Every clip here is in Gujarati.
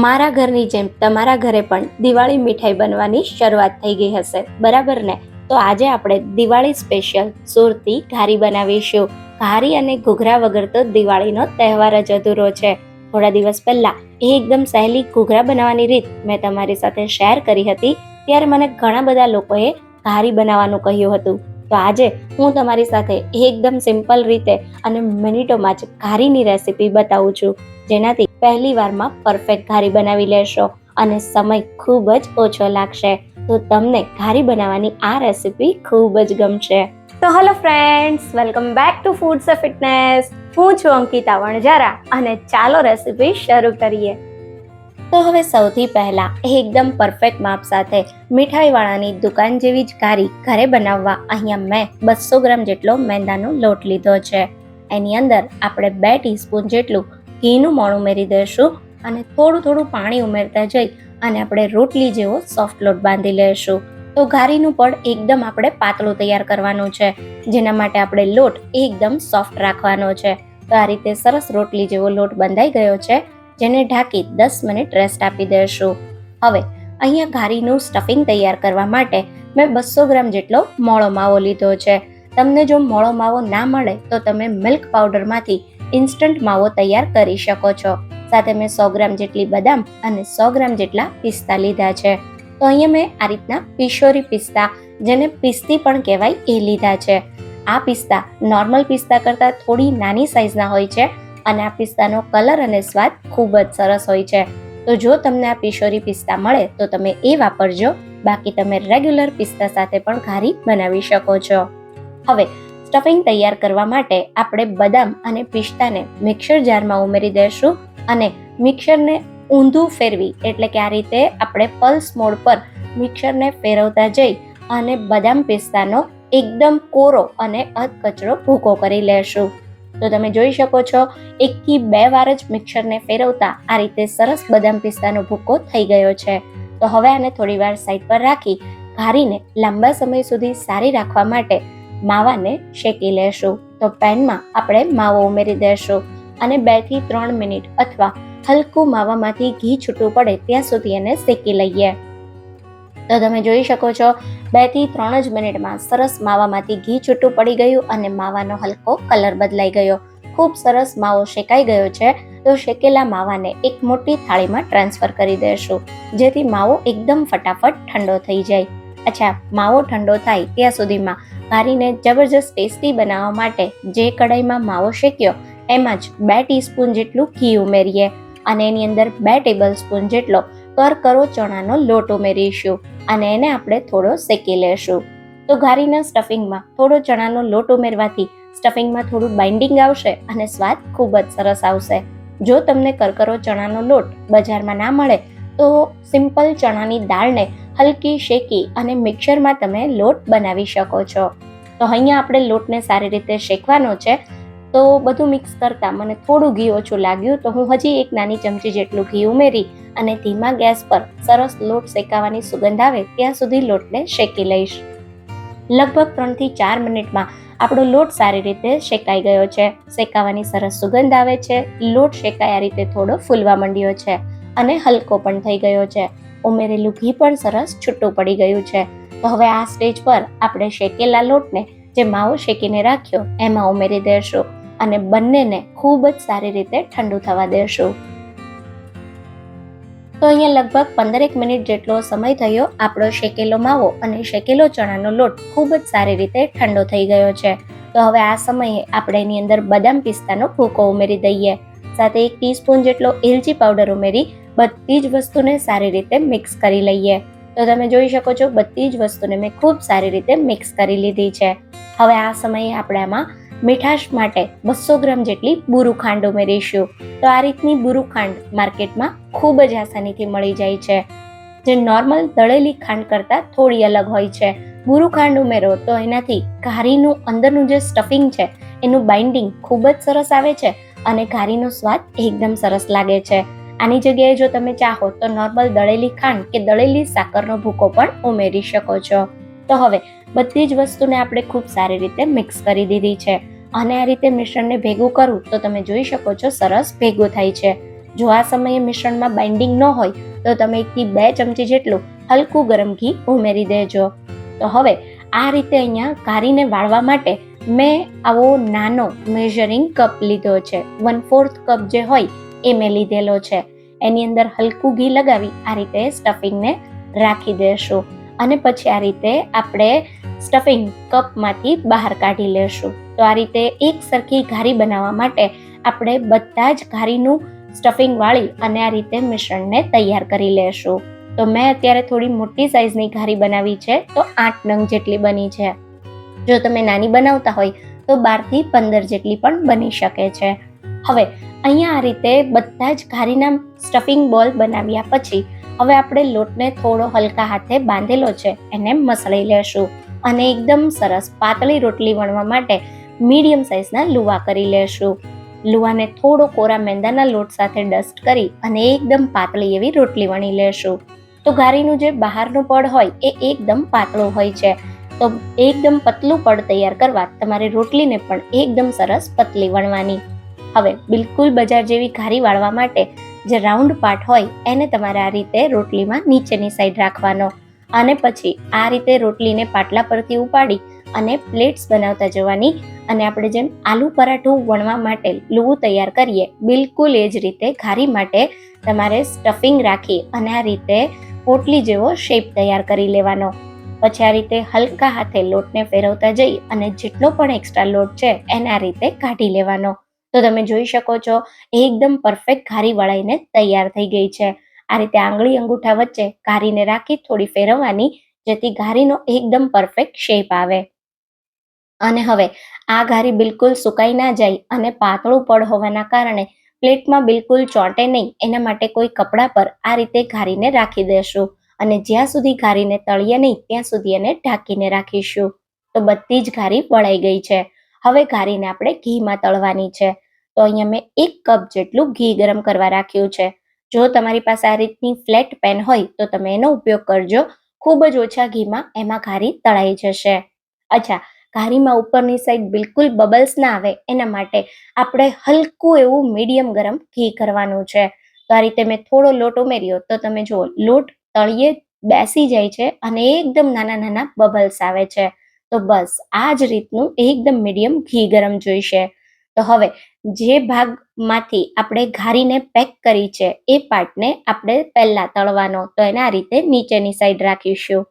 મારા ઘરની જેમ તમારા ઘરે પણ દિવાળી મીઠાઈ બનવાની શરૂઆત થઈ ગઈ હશે, બરાબર ને? તો આજે આપણે દિવાળી સ્પેશિયલ સુરતી, ઘારી બનાવીશું. ઘારી અને ઘૂઘરા વગર તો દિવાળીનો તહેવાર જ અધૂરો છે. થોડા દિવસ પહેલા એ એકદમ સહેલી ઘૂઘરા બનાવવાની રીત મેં તમારી સાથે શેર કરી હતી. ત્યારે મને ઘણા બધા લોકોએ ઘારી બનાવવાનું કહ્યું હતું. તો આજે હું તમારી સાથે એકદમ સિમ્પલ રીતે અને મિનિટોમાં જ ઘારીની રેસીપી બતાવું છું. જેનાથી પહેલી વારમાં પરફેક્ટ ઘારી બનાવી લેશો અને સમય ખૂબ જ ઓછો લાગશે. તો તમને ઘારી બનાવવાની આ રેસીપી ખૂબ જ ગમશે. તો hello friends welcome back to foods of fitness હું છું અંકિતા વણજારા અને ચાલો રેસીપી શરૂ કરીએ. તો હવે સૌથી પહેલા એકદમ પરફેક્ટ માપ સાથે મીઠાઈવાળાની દુકાન જેવી જ ઘારી ઘરે બનાવવા અહીંયા મેં બસો ગ્રામ જેટલો મેંદાનો લોટ લીધો છે. એની અંદર આપણે બે ટીસ્પૂન જેટલું ઘીનું મોણ ઉમેરી દઈશું અને થોડું થોડું પાણી ઉમેરતા જઈ અને આપણે રોટલી જેવો સોફ્ટ લોટ બાંધી લઈશું. તો ઘારીનું પડ એકદમ આપણે પાતળું તૈયાર કરવાનું છે, જેના માટે આપણે લોટ એકદમ સોફ્ટ રાખવાનો છે. તો આ રીતે સરસ રોટલી જેવો લોટ બંધાઈ ગયો છે. જેને ઢાંકી દસ મિનિટ રેસ્ટ આપી દેશું. હવે, અહીંયા ઘારીનું સ્ટફિંગ તૈયાર કરવા માટે મેં બસો ગ્રામ જેટલો મોળો માવો લીધો છે. તમને જો મોળો માવો ના મળે, તો તમે મિલ્ક પાવડરમાંથી ઇન્સ્ટન્ટ માવો તૈયાર કરી શકો છો. સાથે મેં સો ગ્રામ જેટલી બદામ અને સો ગ્રામ જેટલા પિસ્તા લીધા છે. તો અહીંયા મેં આ રીતના પિશોરી પિસ્તા, જેને પિસ્તી પણ કહેવાય, એ લીધા છે. આ પિસ્તા નોર્મલ પિસ્તા કરતાં થોડી નાની સાઇઝના હોય છે અને આ પિસ્તાનો કલર અને સ્વાદ ખૂબ જ સરસ હોય છે. તો જો તમને આ પિશોરી પિસ્તા મળે, તો તમે એ વાપરજો. બાકી તમે રેગ્યુલર પિસ્તા સાથે પણ ઘારી બનાવી શકો છો. હવે, સ્ટફિંગ તૈયાર કરવા માટે આપણે બદામ અને પિસ્તાને મિક્સર જારમાં ઉમેરી દઈશું અને મિક્સરને ઊંધું ફેરવી, એટલે કે આ રીતે આપણે પલ્સ મોડ પર મિક્સરને ફેરવતા જઈ અને બદામ પિસ્તાનો એકદમ કોરો અને અધકચરો ભૂકો કરી લેશું. તો તમે જોઈ શકો છો એકથી બે વાર જ મિક્સરને ફેરવતા આ રીતે સરસ બદામ પિસ્તાનો ભૂકો થઈ ગયો છે. તો હવે આને થોડી વાર સાઈડ પર રાખી, ઘારીને લાંબા સમય સુધી સારી રાખવા માટે માવાને શેકી લેશું. તો પેનમાં આપણે માવો ઉમેરી દેશું અને બેથી ત્રણ મિનિટ અથવા હલકું માવામાંથી ઘી છૂટું પડે ત્યાં સુધી એને શેકી લઈએ. તો તમે જોઈ શકો છો બેથી ત્રણ જ મિનિટમાં સરસ માવામાંથી ઘી છૂટું પડી ગયું અને માવાનો હલકો કલર બદલાઈ ગયો. ખૂબ સરસ માવો શેકાઈ ગયો છે, તો શેકેલા માવાને એક મોટી થાળીમાં ટ્રાન્સફર કરી દેશું, જેથી માવો એકદમ ફટાફટ ઠંડો થઈ જાય. અચ્છા, માવો ઠંડો થાય ત્યાં સુધીમાં ઘારીને જબરજસ્ત ટેસ્ટી બનાવવા માટે જે કઢાઈમાં માવો શેક્યો, એમાં જ બે ટીસ્પૂન જેટલું ઘી ઉમેરીએ અને એની અંદર બે ટેબલ સ્પૂન જેટલો કરકરો ચણાનો લોટ ઉમેરીશું અને એને આપણે થોડો શેકી લેશું. તો ઘારીના સ્ટફિંગમાં થોડો ચણાનો લોટ ઉમેરવાથી સ્ટફિંગમાં થોડું બાઇન્ડિંગ આવશે અને સ્વાદ ખૂબ જ સરસ આવશે. જો તમને કરકરો ચણાનો લોટ બજારમાં ના મળે, તો સિમ્પલ ચણાની દાળને હલકી શેકી અને મિક્સરમાં તમે લોટ બનાવી શકો છો. તો અહીંયા આપણે લોટને સારી રીતે શેકવાનો છે. તો બધું મિક્સ કરતાં મને થોડું ઘી ઓછું લાગ્યું, તો હું હજી એક નાની ચમચી જેટલું ઘી ઉમેરી અને ધીમા ગેસ પર સરસ લોટ શેકાવાની સુગંધ આવે ત્યાં સુધી લોટને શેકી લઈશ. લગભગ ત્રણથી ચાર મિનિટમાં આપણો લોટ સારી રીતે શેકાઈ ગયો છે. શેકાવાની સરસ સુગંધ આવે છે. લોટ શેકાય રીતે થોડો ફૂલવા માંડ્યો છે અને હલકો પણ થઈ ગયો છે. ઉમેરેલું ઘી પણ સરસ છૂટું પડી ગયું છે. તો હવે આ સ્ટેજ પર આપણે શેકેલા લોટને જે માવો શેકીને રાખ્યો, એમાં ઉમેરી દેશું અને બંનેને ખૂબ જ સારી રીતે ઠંડુ થવા દેશું. તો અહીંયા લગભગ પંદરેક મિનિટ જેટલો સમય થયો આપણો શેકેલો માવો અને શેકેલો ચણાનો લોટ ખૂબ જ સારી રીતે ઠંડો થઈ ગયો છે. તો હવે આ સમયે આપણે એની અંદર બદામ પિસ્તાનો ભૂકો ઉમેરી દઈએ. સાથે એક ટીસ્પૂન જેટલો એલચી પાવડર ઉમેરી બધી જ વસ્તુને સારી રીતે મિક્સ કરી લઈએ. તો તમે જોઈ શકો છો બધી જ વસ્તુને મેં ખૂબ સારી રીતે મિક્સ કરી લીધી છે. હવે આ સમયે આપણે આમાં મીઠાશ માટે બસો ગ્રામ જેટલી બુરુ ખાંડ ઉમેરીશું. તો આ રીતની બુરુ ખાંડ માર્કેટમાં ખૂબ જ આસાનીથી મળી જાય છે. જે નોર્મલ દળેલી ખાંડ કરતાં થોડી અલગ હોય છે. બુરુ ખાંડ ઉમેરો તો એનાથી ઘારીનું અંદરનું જે સ્ટફિંગ છે, એનું બાઇન્ડિંગ ખૂબ જ સરસ આવે છે અને ઘારીનો સ્વાદ એકદમ સરસ લાગે છે. આની જગ્યાએ જો તમે ચાહો તો નોર્મલ દળેલી ખાંડ કે દળેલી સાકરનો ભૂકો પણ ઉમેરી શકો છો. તો હવે બધી જ વસ્તુને આપણે ખૂબ સારી રીતે મિક્સ કરી દીધી છે. અને આ રીતે મિશ્રણને ભેગું કરું તો તમે જોઈ શકો છો સરસ ભેગું થાય છે. જો આ સમયે મિશ્રણમાં બાઇન્ડિંગ ન હોય તો તમે એકથી બે ચમચી જેટલું હલકું ગરમ ઘી ઉમેરી દેજો. તો હવે આ રીતે અહીંયા ઘારીને વાળવા માટે મેં આવો નાનો મેઝરિંગ કપ લીધો છે. વન ફોર્થ કપ જે હોય એ મેં લીધેલો છે. એની અંદર હલકું ઘી લગાવી આ રીતે સ્ટફિંગને રાખી દેશું. અને પછી આ રીતે આપણે સ્ટફિંગ કપમાંથી બહાર કાઢી લેશું. તો આ રીતે એક સરખી ઘારી બનાવવા માટે આપણે બધા જ ઘારીનું સ્ટફિંગ વાળી અને આ રીતે મિશ્રણને તૈયાર કરી લેશું. તો મેં અત્યારે થોડી મોટી સાઈઝની ઘારી બનાવી છે, તો આઠ નંગ જેટલી બની છે. જો તમે નાની બનાવતા હોય, તો બારથી પંદર જેટલી પણ બની શકે છે. હવે, અહીંયા આ રીતે બધા જ ઘારીના સ્ટફિંગ બોલ બનાવ્યા પછી હવે આપણે લોટને થોડો હલકા હાથે બાંધેલો છે, એને મસળી લેશું અને એકદમ સરસ પાતળી રોટલી વણવા માટે મીડિયમ સાઇઝના લુવા કરી લેશું. લુવાને થોડો કોરા મેંદાના લોટ સાથે ડસ્ટ કરી અને એકદમ પાતળી એવી રોટલી વણી લેશું. તો ઘારીનું જે બહારનું પડ હોય એ એકદમ પાતળું હોય છે. તો એકદમ પતલું પડ તૈયાર કરવા તમારે રોટલીને પણ એકદમ સરસ પતલી વણવાની. હવે બિલકુલ બજાર જેવી ઘારી વાળવા માટે જે રાઉન્ડ પાર્ટ હોય, એને તમારે આ રીતે રોટલીમાં નીચેની સાઈડ રાખવાનો. અને પછી આ રીતે રોટલીને પાટલા પરથી ઉપાડી અને પ્લેટ્સ બનાવતા જવાની. અને આપણે જેમ આલુ પરાઠું વણવા માટે લૂવું તૈયાર કરીએ, બિલકુલ એ જ રીતે ઘારી માટે તમારે સ્ટફિંગ રાખી અને આ રીતે પોટલી જેવો શેપ તૈયાર કરી લેવાનો. પછી આ રીતે હલકા હાથે લોટને ફેરવતા જઈ અને જેટલો પણ એક્સ્ટ્રા લોટ છે, એને આ રીતે કાઢી લેવાનો. તો તમે જોઈ શકો છો એકદમ પરફેક્ટ ઘારી વળાઈને તૈયાર થઈ ગઈ છે. આ રીતે આંગળી અંગૂઠા વચ્ચે ઘારીને રાખી થોડી ફેરવવાની, જેથી ઘારીનો એકદમ પરફેક્ટ શેપ આવે. અને હવે આ ઘારી બિલકુલ સુકાઈ ના જાય અને પાતળું પડ હોવાના કારણે પ્લેટમાં બિલકુલ ચોંટે નહીં, એના માટે કોઈ કપડા પર આ રીતે ઘારીને રાખી દેશું. અને જ્યાં સુધી ઘારીને તળીએ નહીં, ત્યાં સુધી એને ઢાંકીને રાખીશું. તો બધી જ ઘારી વળાઈ ગઈ છે. હવે ઘારીને આપણે ઘીમાં તળવાની છે. તો અહીંયા મેં એક કપ જેટલું ઘી ગરમ કરવા રાખ્યું છે. જો તમારી પાસે આ રીતની ફ્લેટ પેન હોય તો તમે એનો ઉપયોગ કરજો. ખૂબ જ ઓછા ઘીમાં એમાં ઘારી તળાઈ જશે. અચ્છા, ઘારીમાં ઉપરની સાઈડ બિલકુલ બબલ્સ ના આવે એના માટે આપણે હલકું એવું મીડિયમ ગરમ ઘી કરવાનું છે. તો આ રીતે મેં થોડો લોટ ઉમેર્યો તો તમે જુઓ, લોટ તળિયે બેસી જાય છે અને એકદમ નાના નાના બબલ્સ આવે છે. તો બસ આ જ રીતનું એકદમ મીડિયમ ઘી ગરમ જોઈશે. તો હવે, જે ભાગમાંથી આપણે ઘારીને પેક કરી છે, એ પાર્ટને આપણે પહેલાં તળવાનો. તો એને રીતે નીચેની સાઈડ રાખીશું.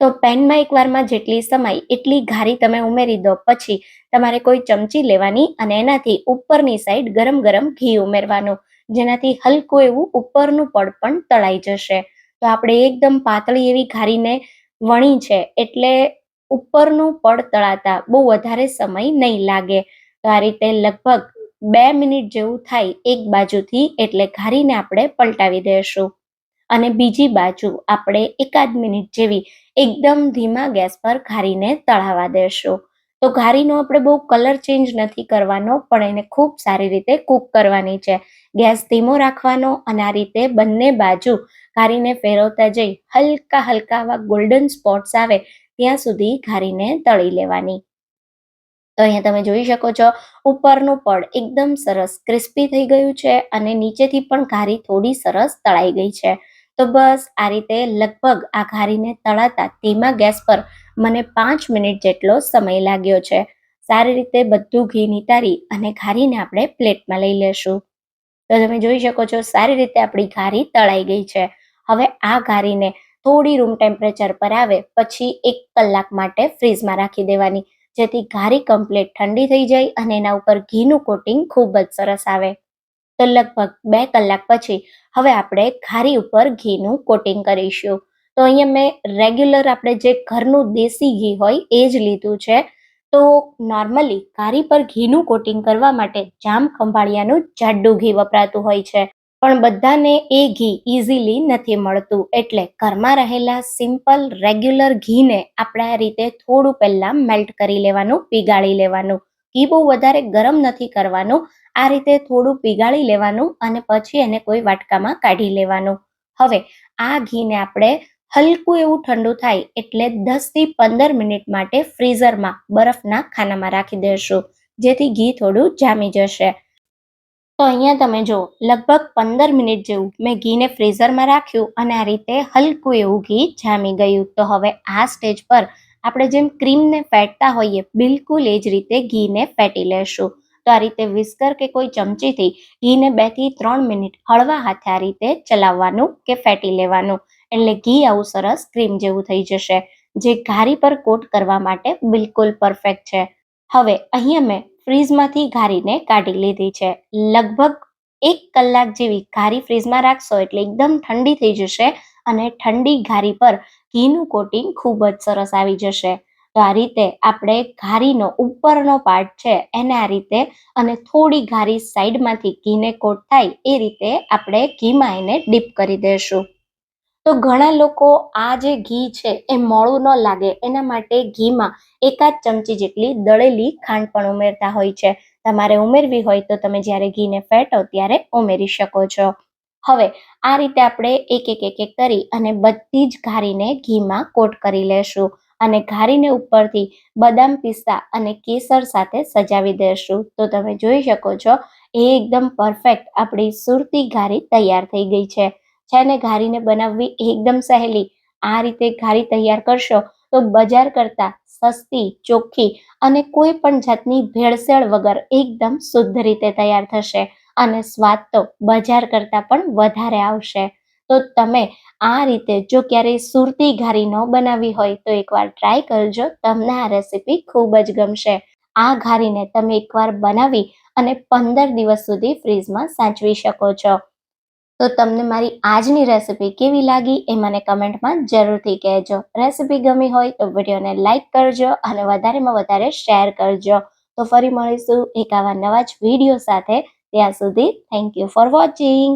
તો પેનમાં એકવારમાં જેટલી સમાય, એટલી ઘારી તમે ઉમેરી દો. પછી તમારે કોઈ ચમચી લેવાની અને એનાથી ઉપરની સાઈડ ગરમ ગરમ ઘી ઉમેરવાનું. જેનાથી હલકું એવું ઉપરનું પડ પણ તળાઈ જશે. તો આપણે એકદમ પાતળી એવી ઘારીને વણી છે એટલે ઉપરનું પડ તળાતા બહુ વધારે સમય નહીં લાગે. આ રીતે લગભગ બે મિનિટ જેવું થાય એક બાજુથી એટલે ઘારીને આપણે પલટાવી દેશું અને બીજી બાજુ આપણે એકાદ મિનિટ જેવી એકદમ ધીમા ગેસ પર ઘારીને તળાવા દેશું તો ઘારીનો આપણે બહુ કલર ચેન્જ નથી કરવાનો, પણ એને ખૂબ સારી રીતે કૂક કરવાની છે. ગેસ ધીમો રાખવાનો અને આ રીતે બંને બાજુ ઘારીને ફેરવતા જઈ હલકા હલકા આવા ગોલ્ડન સ્પોટ્સ આવે ત્યાં સુધી ઘારીને તળી લેવાની. તો અહીંયા તમે જોઈ શકો છો, ઉપરનું પડ એકદમ સરસ ક્રિસ્પી થઈ ગયું છે અને નીચેથી પણ ઘારી થોડી સરસ તળાઈ ગઈ છે. તો બસ આ રીતે લગભગ આ ઘારીને તળાતા ધીમા ગેસ પર મને પાંચ મિનિટ જેટલો સમય લાગ્યો છે. સારી રીતે બધું ઘી નિતારી અને ઘારીને આપણે પ્લેટમાં લઈ લેશું. તો તમે જોઈ શકો છો સારી રીતે આપણી ઘારી તળાઈ ગઈ છે. હવે આ ઘારીને થોડી રૂમ ટેમ્પરેચર પર આવે પછી એક કલાક માટે ફ્રીઝમાં રાખી દેવાની, જેથી ઘારી કમ્પ્લીટ ઠંડી થઈ જાય અને એના ઉપર ઘીનું કોટિંગ ખૂબ જ સરસ આવે. તો લગભગ બે કલાક પછી હવે આપણે ઘારી ઉપર ઘીનું કોટિંગ કરીશું. તો અહીંયા મેં રેગ્યુલર આપણે જે ઘરનું દેશી ઘી હોય એ જ લીધું છે. તો નોર્મલી ઘારી પર ઘીનું કોટિંગ કરવા માટે જામ ખંભાળિયાનું જાડું ઘી વપરાતું હોય છે. પણ બધાને એ ઘી ઇઝીલી નથી મળતું. એટલે ઘરમાં રહેલા સિમ્પલ રેગ્યુલર ઘીને આપણે આ રીતે થોડું પહેલાં મેલ્ટ કરી લેવાનું, પીગાળી લેવાનું. ઘી બહુ વધારે ગરમ નથી કરવાનું. આ રીતે થોડું પીગાળી લેવાનું અને પછી એને કોઈ વાટકામાં કાઢી લેવાનું. હવે આ ઘીને આપણે હલકું એવું ઠંડુ થાય એટલે દસથી પંદર મિનિટ માટે ફ્રીઝરમાં બરફના ખાનામાં રાખી દેશું, જેથી ઘી થોડું જામી જશે. તો અહીંયા તમે જો લગભગ પંદર મિનિટ જેવું મેં ઘીને ફ્રીઝરમાં રાખ્યું અને આ રીતે હલકું એવું ઘી જામી ગયું. તો હવે આ સ્ટેજ પર આપણે જેમ ક્રીમને ફેટતા હોઈએ, બિલકુલ એ જ રીતે ઘીને ફેટી લેશું. તો આ રીતે વિસ્કર કે કોઈ ચમચીથી ઘીને બેથી ત્રણ મિનિટ હળવા હાથે આ રીતે ચલાવવાનું કે ફેટી લેવાનું. એટલે ઘી આવું સરસ ક્રીમ જેવું થઈ જશે, જે ઘારી પર કોટ કરવા માટે બિલકુલ પરફેક્ટ છે. હવે અહીંયા મેં ફ્રીઝમાંથી ઘારીને કાઢી લીધી છે. લગભગ એક કલાક જેવી ઘારી ફ્રીઝમાં રાખશો એટલે એકદમ ઠંડી થઈ જશે અને ઠંડી ઘારી પર ઘીનું કોટિંગ ખૂબ જ સરસ આવી જશે. તો આ રીતે આપણે ઘારીનો ઉપરનો પાર્ટ છે એને આ રીતે અને થોડી ઘારી સાઈડમાંથી ઘીને કોટ થાય એ રીતે આપણે ઘીમાં એને ડીપ કરી દેશું. તો ઘણા લોકો આ જે ઘી છે એ મોળું ન લાગે, એના માટે ઘીમાં એકાદ ચમચી જેટલી દળેલી ખાંડ પણ ઉમેરતા હોય છે. તમારે ઉમેરવી હોય તો તમે જ્યારે ઘીને ફેટો ત્યારે ઉમેરી શકો છો. હવે આ રીતે આપણે એક એક એક એક કરી અને બધી જ ઘારીને ઘીમાં કોટ કરી લેશું અને ઘારીને ઉપરથી બદામ પિસ્તા અને કેસર સાથે સજાવી દેશું. તો તમે જોઈ શકો છો, એ એકદમ પરફેક્ટ આપણી સુરતી ઘારી તૈયાર થઈ ગઈ છે. છે ને ઘારીને બનાવવી એકદમ સહેલી. આ રીતે ઘારી તૈયાર કરશો તો બજાર કરતાં સસ્તી, ચોખ્ખી અને કોઈ પણ જાતની ભેળસેળ વગર એકદમ શુદ્ધ રીતે તૈયાર થશે. અને સ્વાદ તો બજાર કરતાં પણ વધારે આવશે. તો તમે આ રીતે જો ક્યારેય સુરતી ઘારી ન બનાવી હોય તો એકવાર ટ્રાય કરજો. તમને આ રેસીપી ખૂબ જ ગમશે. આ ઘારીને તમે એકવાર બનાવી અને પંદર દિવસ સુધી ફ્રીજમાં સાચવી શકો છો. તો તમને મારી આજની રેસિપી કેવી લાગી એ મને કમેન્ટમાં જરૂરથી કહેજો. રેસિપી ગમી હોય તો વિડીયોને લાઇક કરજો અને વધારેમાં વધારે શેર કરજો. તો ફરી મળીશું એક આવા નવા જ વીડિયો સાથે. ત્યાં સુધી થેન્ક યુ ફોર વોચિંગ